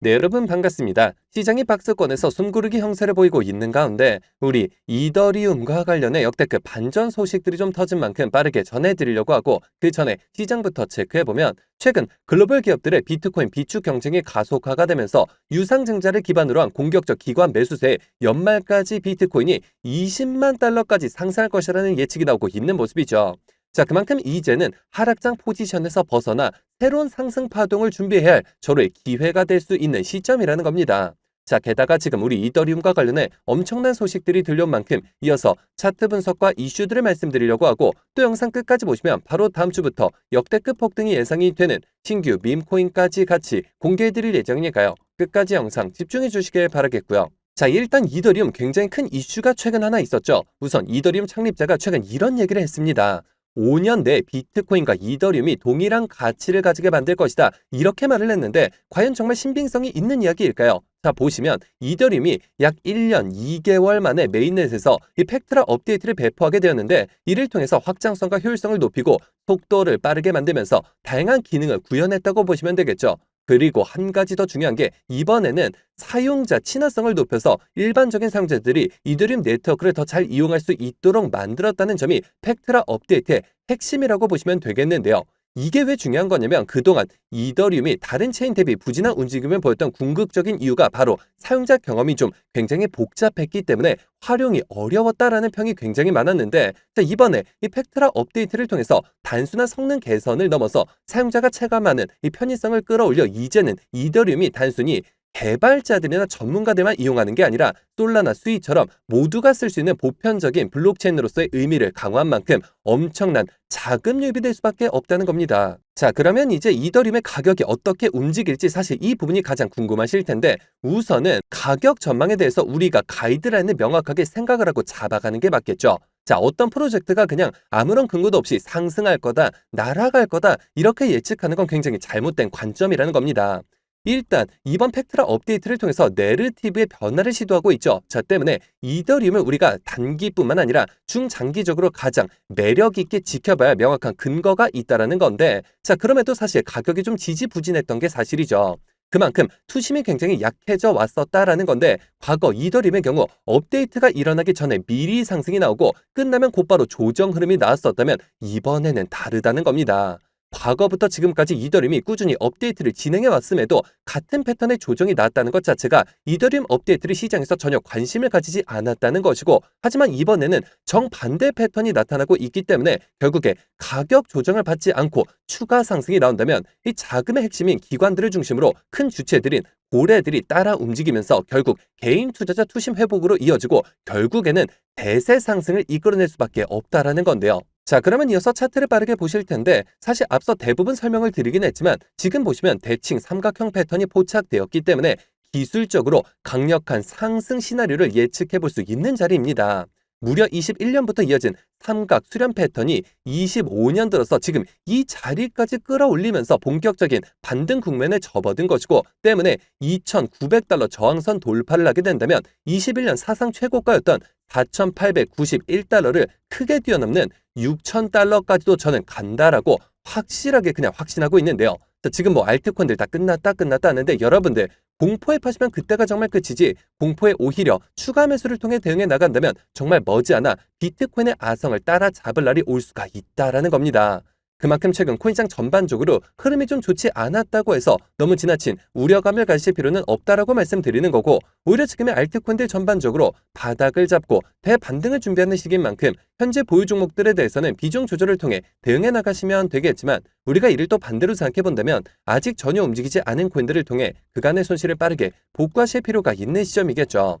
네, 여러분 반갑습니다. 시장이 박스권에서 숨고르기 형세를 보이고 있는 가운데 우리 이더리움과 관련해 역대급 반전 소식들이 좀 터진 만큼 빠르게 전해드리려고 하고 그 전에 시장부터 체크해보면 최근 글로벌 기업들의 비트코인 비축 경쟁이 가속화가 되면서 유상증자를 기반으로 한 공격적 기관 매수세에 연말까지 비트코인이 20만 달러까지 상승할 것이라는 예측이 나오고 있는 모습이죠. 자, 그만큼 이제는 하락장 포지션에서 벗어나 새로운 상승 파동을 준비해야 할 저로의 기회가 될 수 있는 시점이라는 겁니다. 자, 게다가 지금 우리 이더리움과 관련해 엄청난 소식들이 들려온 만큼 이어서 차트 분석과 이슈들을 말씀드리려고 하고 또 영상 끝까지 보시면 바로 다음 주부터 역대급 폭등이 예상이 되는 신규 밈코인까지 같이 공개해드릴 예정이니까요. 끝까지 영상 집중해 주시길 바라겠고요. 자, 일단 이더리움 굉장히 큰 이슈가 최근 하나 있었죠. 우선 이더리움 창립자가 최근 이런 얘기를 했습니다. 5년 내에 비트코인과 이더리움이 동일한 가치를 가지게 만들 것이다. 이렇게 말을 했는데 과연 정말 신빙성이 있는 이야기일까요? 자, 보시면 이더리움이 약 1년 2개월 만에 메인넷에서 이 팩트라 업데이트를 배포하게 되었는데 이를 통해서 확장성과 효율성을 높이고 속도를 빠르게 만들면서 다양한 기능을 구현했다고 보시면 되겠죠. 그리고 한 가지 더 중요한 게 이번에는 사용자 친화성을 높여서 일반적인 사용자들이 이더리움 네트워크를 더 잘 이용할 수 있도록 만들었다는 점이 팩트라 업데이트의 핵심이라고 보시면 되겠는데요. 이게 왜 중요한 거냐면 그동안 이더리움이 다른 체인 대비 부진한 움직임을 보였던 궁극적인 이유가 바로 사용자 경험이 좀 굉장히 복잡했기 때문에 활용이 어려웠다라는 평이 굉장히 많았는데 자, 이번에 이 팩트라 업데이트를 통해서 단순한 성능 개선을 넘어서 사용자가 체감하는 이 편의성을 끌어올려 이제는 이더리움이 단순히 개발자들이나 전문가들만 이용하는 게 아니라 솔라나 스위처럼 모두가 쓸 수 있는 보편적인 블록체인으로서의 의미를 강화한 만큼 엄청난 자금 유입이 될 수밖에 없다는 겁니다. 자, 그러면 이제 이더리움의 가격이 어떻게 움직일지 사실 이 부분이 가장 궁금하실 텐데 우선은 가격 전망에 대해서 우리가 가이드라인을 명확하게 생각을 하고 잡아가는 게 맞겠죠. 자, 어떤 프로젝트가 그냥 아무런 근거도 없이 상승할 거다, 날아갈 거다, 이렇게 예측하는 건 굉장히 잘못된 관점이라는 겁니다. 일단 이번 팩트라 업데이트를 통해서 내르티브의 변화를 시도하고 있죠. 저 때문에 이더리움을 우리가 단기뿐만 아니라 중장기적으로 가장 매력 있게 지켜봐야 명확한 근거가 있다라는 건데 자 그럼에도 사실 가격이 좀 지지부진했던 게 사실이죠. 그만큼 투심이 굉장히 약해져 왔었다라는 건데 과거 이더리움의 경우 업데이트가 일어나기 전에 미리 상승이 나오고 끝나면 곧바로 조정 흐름이 나왔었다면 이번에는 다르다는 겁니다. 과거부터 지금까지 이더리움이 꾸준히 업데이트를 진행해 왔음에도 같은 패턴의 조정이 나왔다는 것 자체가 이더리움 업데이트를 시장에서 전혀 관심을 가지지 않았다는 것이고 하지만 이번에는 정반대 패턴이 나타나고 있기 때문에 결국에 가격 조정을 받지 않고 추가 상승이 나온다면 이 자금의 핵심인 기관들을 중심으로 큰 주체들인 고래들이 따라 움직이면서 결국 개인 투자자 투심 회복으로 이어지고 결국에는 대세 상승을 이끌어낼 수밖에 없다라는 건데요. 자, 그러면 이어서 차트를 빠르게 보실 텐데 사실 앞서 대부분 설명을 드리긴 했지만 지금 보시면 대칭 삼각형 패턴이 포착되었기 때문에 기술적으로 강력한 상승 시나리오를 예측해 볼 수 있는 자리입니다. 무려 21년부터 이어진 삼각 수렴 패턴이 25년 들어서 지금 이 자리까지 끌어올리면서 본격적인 반등 국면에 접어든 것이고 때문에 2,900달러 저항선 돌파를 하게 된다면 21년 사상 최고가였던 4,891달러를 크게 뛰어넘는 6,000달러까지도 저는 간다라고 확실하게 그냥 확신하고 있는데요. 지금 뭐 알트콘들 다 끝났다 끝났다 하는데 여러분들 공포에 파시면 그때가 정말 끝이지 공포에 오히려 추가 매수를 통해 대응해 나간다면 정말 머지않아 비트코인의 아성을 따라잡을 날이 올 수가 있다라는 겁니다. 그만큼 최근 코인장 전반적으로 흐름이 좀 좋지 않았다고 해서 너무 지나친 우려감을 가실 필요는 없다라고 말씀드리는 거고 오히려 지금의 알트코인들 전반적으로 바닥을 잡고 대반등을 준비하는 시기인 만큼 현재 보유 종목들에 대해서는 비중 조절을 통해 대응해 나가시면 되겠지만 우리가 이를 또 반대로 생각해 본다면 아직 전혀 움직이지 않은 코인들을 통해 그간의 손실을 빠르게 복구하실 필요가 있는 시점이겠죠.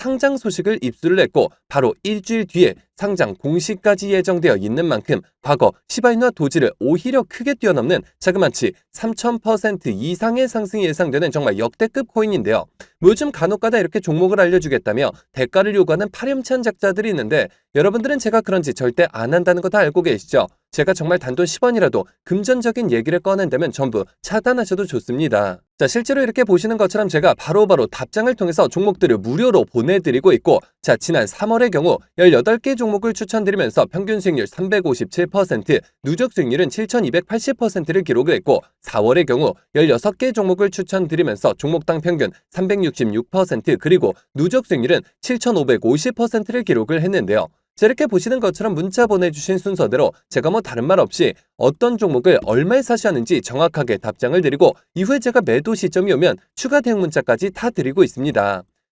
상장 소식을 입수를 했고 바로 일주일 뒤에 상장 공시까지 예정되어 있는 만큼 과거 시바이누와 도지를 오히려 크게 뛰어넘는 자그마치 3000% 이상의 상승이 예상되는 정말 역대급 코인인데요. 뭐 요즘 간혹가다 이렇게 종목을 알려주겠다며 대가를 요구하는 파렴치한 작자들이 있는데 여러분들은 제가 그런지 절대 안 한다는 거 다 알고 계시죠? 제가 정말 단돈 10원이라도 금전적인 얘기를 꺼낸다면 전부 차단하셔도 좋습니다. 자, 실제로 이렇게 보시는 것처럼 제가 바로바로 답장을 통해서 종목들을 무료로 보내드리고 있고, 자, 지난 3월의 경우 18개 종목 을 추천드리면서 평균 수익률 357%, 누적 수익률은 7,280%를 기록을 했고, 4월의 경우 16개 종목을 추천드리면서 종목당 평균 366%, 그리고 누적 수익률은 7,550%를 기록을 했는데요. 자, 이렇게 보시는 것처럼 문자 보내주신 순서대로 제가 뭐 다른 말 없이 어떤 종목을 얼마에 사시하는지 정확하게 답장을 드리고 이후에 제가 매도 시점이 오면 추가 대응 문자까지 다 드리고 있습니다.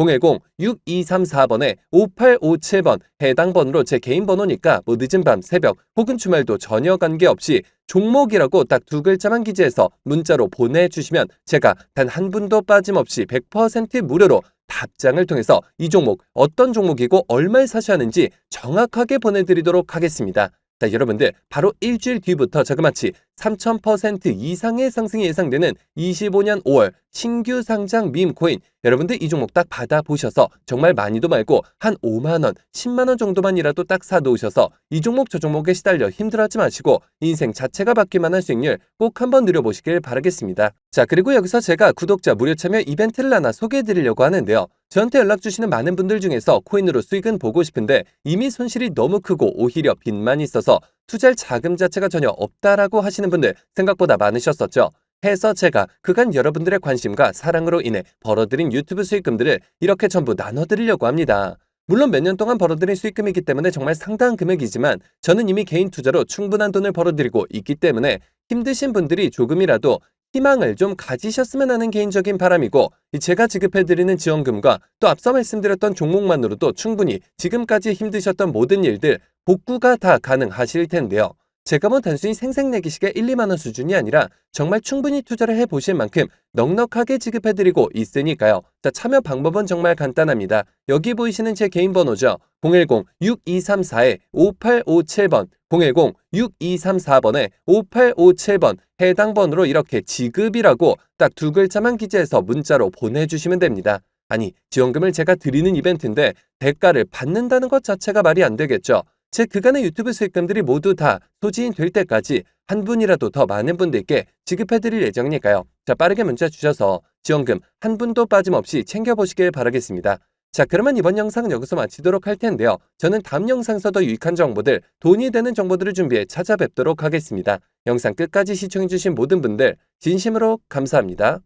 010-6234번에 5857번 해당 번호로 제 개인 번호니까 뭐 늦은 밤, 새벽 혹은 주말도 전혀 관계없이 종목이라고 딱 두 글자만 기재해서 문자로 보내주시면 제가 단 한 분도 빠짐없이 100% 무료로 답장을 통해서 이 종목 어떤 종목이고 얼마에 사셔야 하는지 정확하게 보내드리도록 하겠습니다. 자, 여러분들 바로 일주일 뒤부터 자그마치 3000% 이상의 상승이 예상되는 25년 5월 신규 상장 밈 코인 여러분들 이 종목 딱 받아보셔서 정말 많이도 말고 한 5만원, 10만원 정도만이라도 딱 사놓으셔서 이 종목 저 종목에 시달려 힘들어하지 마시고 인생 자체가 바뀔 만한 수익률 꼭 한번 누려보시길 바라겠습니다. 자 그리고 여기서 제가 구독자 무료 참여 이벤트를 하나 소개해드리려고 하는데요. 저한테 연락 주시는 많은 분들 중에서 코인으로 수익은 보고 싶은데 이미 손실이 너무 크고 오히려 빚만 있어서 투자할 자금 자체가 전혀 없다라고 하시는 분들 생각보다 많으셨었죠. 해서 제가 그간 여러분들의 관심과 사랑으로 인해 벌어들인 유튜브 수익금들을 이렇게 전부 나눠드리려고 합니다. 물론 몇 년 동안 벌어들인 수익금이기 때문에 정말 상당한 금액이지만 저는 이미 개인 투자로 충분한 돈을 벌어들이고 있기 때문에 힘드신 분들이 조금이라도 희망을 좀 가지셨으면 하는 개인적인 바람이고 제가 지급해드리는 지원금과 또 앞서 말씀드렸던 종목만으로도 충분히 지금까지 힘드셨던 모든 일들 복구가 다 가능하실 텐데요. 뭐 단순히 생색내기식의 1, 2만원 수준이 아니라 정말 충분히 투자를 해보실 만큼 넉넉하게 지급해드리고 있으니까요. 자, 참여 방법은 정말 간단합니다. 여기 보이시는 제 개인 번호죠. 010-6234-5857번 010-6234번에 5857번 해당 번호로 이렇게 지급이라고 딱 두 글자만 기재해서 문자로 보내주시면 됩니다. 아니, 지원금을 제가 드리는 이벤트인데 대가를 받는다는 것 자체가 말이 안 되겠죠. 제 그간의 유튜브 수익금들이 모두 다 소지인 될 때까지 한 분이라도 더 많은 분들께 지급해드릴 예정이니까요. 자, 빠르게 문자 주셔서 지원금 한 분도 빠짐없이 챙겨보시길 바라겠습니다. 자, 그러면 이번 영상은 여기서 마치도록 할 텐데요. 저는 다음 영상에서 더 유익한 정보들, 돈이 되는 정보들을 준비해 찾아뵙도록 하겠습니다. 영상 끝까지 시청해주신 모든 분들 진심으로 감사합니다.